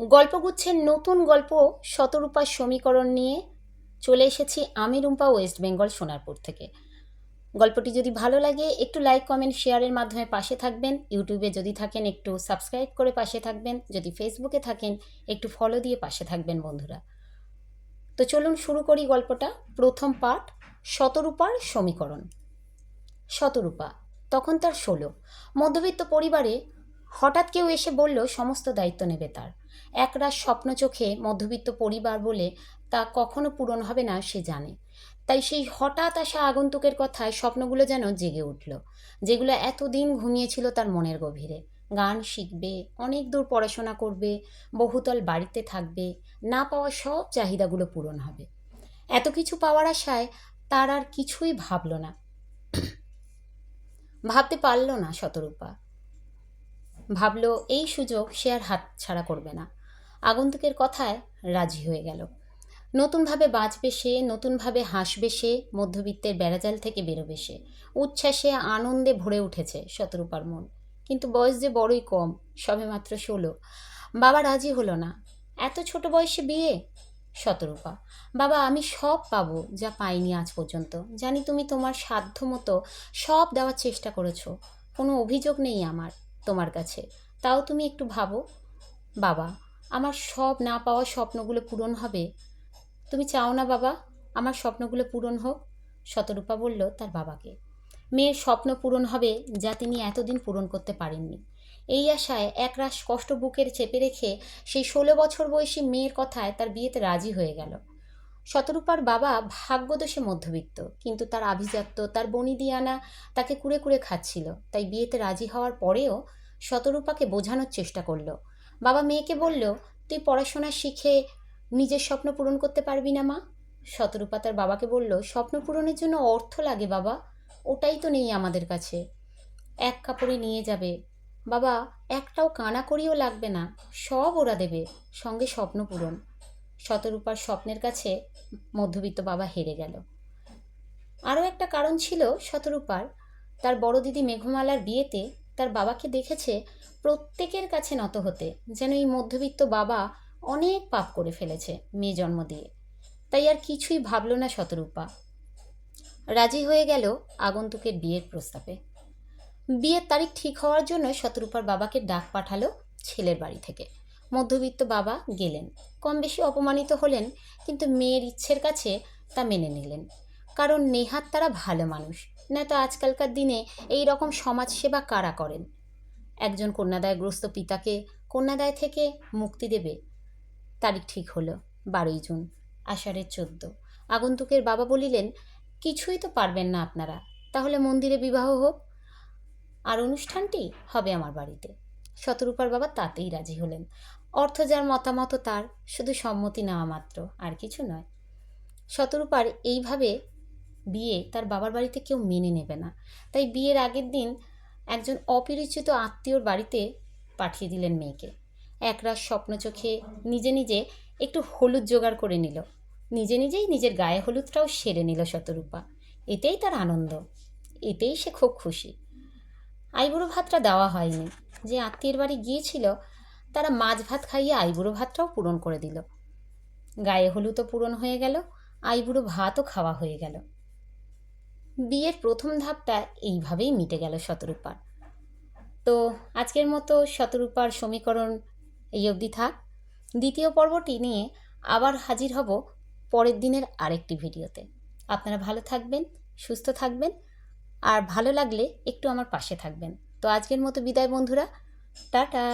গল্পগুচ্ছের নতুন গল্প শতরূপার সমীকরণ নিয়ে চলে এসেছি আমি রুম্পা ওয়েস্ট বেঙ্গল সোনারপুর থেকে। গল্পটি যদি ভালো লাগে, একটু লাইক, কমেন্ট, শেয়ারের মাধ্যমে পাশে থাকবেন। ইউটিউবে যদি থাকেন, একটু সাবস্ক্রাইব করে পাশে থাকবেন। যদি ফেসবুকে থাকেন, একটু ফলো দিয়ে পাশে থাকবেন বন্ধুরা। তো চলুন শুরু করি গল্পটা। প্রথম পাঠ, শতরূপার সমীকরণ। শতরূপা, তখন তার ষোলো। মধ্যবিত্ত পরিবারে হঠাৎ কেউ এসে বলল, সমস্ত দায়িত্ব নেবে তার। একরাশ স্বপ্ন চোখে মধ্যবিত্ত পরিবার বলে তা কখনো পূরণ হবে না সে জানে। তাই সেই হঠাৎ আসা আগন্তুকের কথায় স্বপ্নগুলো যেন জেগে উঠল, যেগুলো এতদিন ঘুমিয়েছিল তার মনের গভীরে। গান শিখবে, অনেক দূর পড়াশোনা করবে, বহুতল বাড়িতে থাকবে, না পাওয়া সব চাহিদাগুলো পূরণ হবে। এত কিছু পাওয়ার আশায় তার আর কিছুই ভাবল না। ভাবতে পারল না শতরূপা। ভাবল, এই সুযোগ সে আর হাত ছাড়া করবে না। আগন্তুকের কথায় রাজি হয়ে গেল। নতুনভাবে বাঁচবে সে, নতুনভাবে হাসবে সে, মধ্যবিত্তের বেড়াজাল থেকে বেরোবে সে। উচ্ছ্বাসে, আনন্দে ভরে উঠেছে শতরূপার মন। কিন্তু বয়স যে বড়ই কম, সবে মাত্র ষোলো। বাবা রাজি হলো না। এত ছোট বয়সে বিয়ে? শতরূপা। বাবা, আমি সব পাবো যা পাইনি আজ পর্যন্ত। জানি তুমি তোমার সাধ্য মতো সব দেওয়ার চেষ্টা করেছ। কোনো অভিযোগ নেই আমার। তোমার কাছে। তাও তুমি একটু ভাবো। বাবা, আমার সব না পাওয়া স্বপ্নগুলো পূরণ হবে? তুমি চাও না বাবা, আমার স্বপ্নগুলো পূরণ হোক? শতরূপা বলল তার বাবাকে। মেয়ের স্বপ্ন পূরণ হবে যা তিনি এতদিন পূরণ করতে পারেননি। এই আশায় একরাশ কষ্ট বুকের চেপে রেখে সেই ষোলো বছর বয়সী মেয়ের কথায় তার বিয়েতে রাজি হয়ে গেল। শতরূপার বাবা ভাগ্যদোষে মধ্যবিত্ত, কিন্তু তার আভিজাত্য, তার বনি বনিদিয়ানা তাকে কুড়ে কুড়ে খাচ্ছিল। তাই বিয়েতে রাজি হওয়ার পরেও শতরূপাকে বোঝানোর চেষ্টা করল। বাবা মেয়েকে বলল, তুই পড়াশোনা শিখে নিজের স্বপ্ন পূরণ করতে পারবি না মা? শতরূপা তার বাবাকে বলল, স্বপ্ন পূরণের জন্য অর্থ লাগে বাবা, ওটাই তো নেই আমাদের কাছে। এক কাপড়ে নিয়ে যাবে। বাবা, একটাও কানা করিও লাগবে না, সব ওরা দেবে, সঙ্গে স্বপ্ন পূরণ। শতরূপার স্বপ্নের কাছে মধ্যবিত্ত বাবা হেরে গেল। আরও একটা কারণ ছিল শতরূপার। তার বড় দিদি মেঘমালার বিয়েতে তার বাবাকে দেখেছে প্রত্যেকের কাছে নত হতে, যেন এই মধ্যবিত্ত বাবা অনেক পাপ করে ফেলেছে মেয়ে জন্ম দিয়ে। তাই আর কিছুই ভাবল না শতরূপা। রাজি হয়ে গেল আগন্তুকের বিয়ের প্রস্তাবে। বিয়ের তারিখ ঠিক হওয়ার জন্য শতরূপার বাবাকে ডাক পাঠালো ছেলের বাড়ি থেকে। মধ্যবিত্ত বাবা গেলেন। কম বেশি অপমানিত হলেন, কিন্তু মেয়ের ইচ্ছের কাছে তা মেনে নিলেন। কারণ নেহাত তারা ভালো মানুষ। না তো আজকালকার দিনে এই রকম সমাজসেবা কারা করেন? একজন কন্যাদায়গ্রস্ত পিতাকে কন্যাদায় থেকে মুক্তি দেবে? তারিখ ঠিক হলো বারোই জুন, আষাঢ়ের চোদ্দ। আগন্তুকের বাবা বলিলেন, কিছুই তো পারবেন না আপনারা। তাহলে মন্দিরে বিবাহ হোক। আর অনুষ্ঠানটি হবে আমার বাড়িতে। শতরূপার বাবা তাতেই রাজি হলেন। অর্থ যার মতামত তার, শুধু সম্মতি নেওয়া মাত্র, আর কিছু নয়। শতরূপার এইভাবে বিয়ে তার বাবার বাড়িতে কেউ মেনে নেবে না। তাই বিয়ের আগের দিন একজন অপরিচিত আত্মীয়র বাড়িতে পাঠিয়ে দিলেন মেয়েকে। একরাশ স্বপ্ন চোখে নিজে নিজে একটু হলুদ জোগাড় করে নিল। নিজে নিজেই নিজের গায়ে হলুদটাও সেরে নিল শতরূপা। এতেই তার আনন্দ। এতেই সে খুব খুশি। আইবুড়ো ভাতটা দেওয়া হয়নি। যে আত্মীয়ের বাড়ি গিয়েছিল তারা মাছ ভাত খাইয়ে আইবুড়ো ভাতটাও পূরণ করে দিল। গায়ে হলুদও পূরণ হয়ে গেল, আইবুড়ো ভাতও খাওয়া হয়ে গেল। বিয়ের প্রথম ধাপটা এইভাবেই মিটে গেল শতরূপার। তো আজকের মতো শতরূপার সমীকরণ এই অবধি থাক। দ্বিতীয় পর্বটি নিয়ে আবার হাজির হব পরের দিনের আরেকটি ভিডিওতে। আপনারা ভালো থাকবেন, সুস্থ থাকবেন, আর ভালো লাগলে একটু আমার পাশে থাকবেন। তো আজকের মতো বিদায় বন্ধুরা, টাটা!